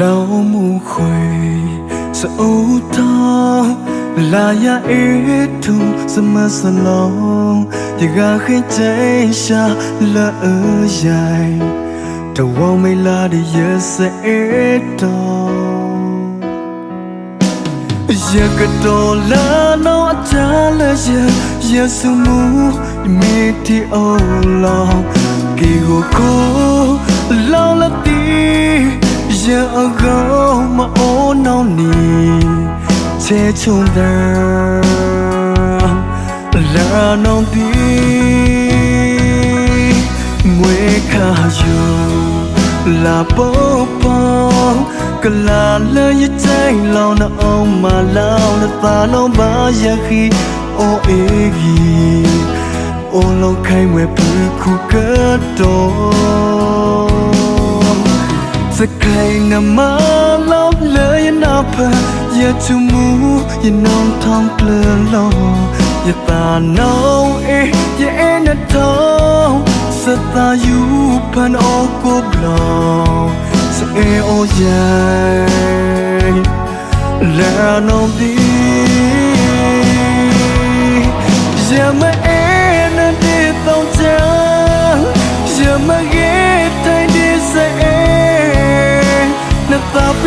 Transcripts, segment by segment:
လောင်မှုခွေစိုးတောင်းလာရအေးထုံစမစလုံးတကခိကျင်းရှာလာအရိုင်တဝောင်းမေလာဒီရစအေးတောင်းရကတော်လာနောအချာလရရစုမှုမိတီအောလောကေကိုကိုလောလာတီ ရအကောမအိုးနောင်နီချေချုံတဲ့လာနောင်တီငွေခါယူလာပေါ်ပေါ်ကလာလရတဲ့လောင်းအောင်မလောင်းတဲ့ပါလုံးပါရခီအိုအေဂီအိုလုံးခိုင်ဝဲပူခုကတော့ စခိုင်နမလောင်းလေရနာဖရချူမူရနောင်ထောင်းကလလောရတာနောင်းအေရအဲနထောင်းစတာယူဖန်အောကိုဘလောင်းစအေအိုရဲ့လာနောင်းဒီ Je me en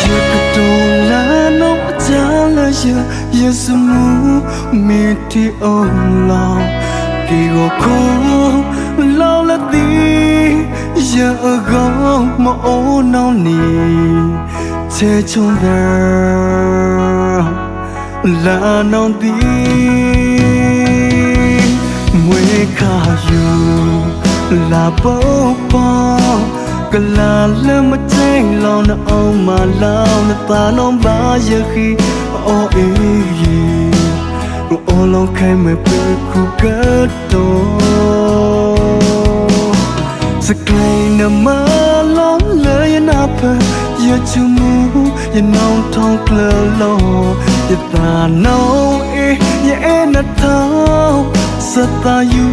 Je que ton la non jala ya yesumu meti ola ki go ko la la di ya go mo o no ni che chung da la non di mwe ka yu la po po က လာလမတိုင်းလောင်းအောင်မလောင်းတာလုံးပါရခိအော်အေးအော်လုံးခိုင်မဲ့ပခုကတော့စကိုင်းနမလောင်းလေရနာဖရချူမူရနောင်ထောင်းကလလောရတာနောင်းအေးရဲ့နထောင်းစတာယူ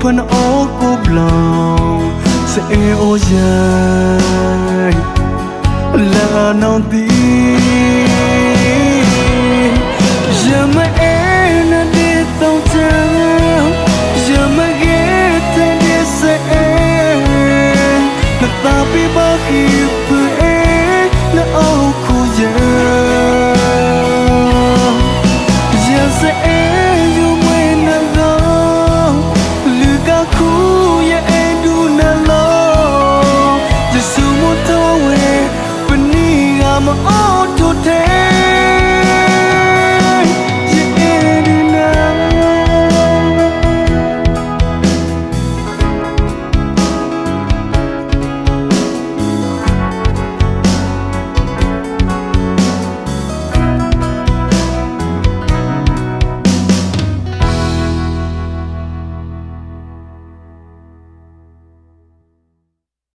ဖန်အောကိုဘလောင်း se o yai la non di je me en de ton temps je me guette de se na ta pi ba ki pu e na I'm old today.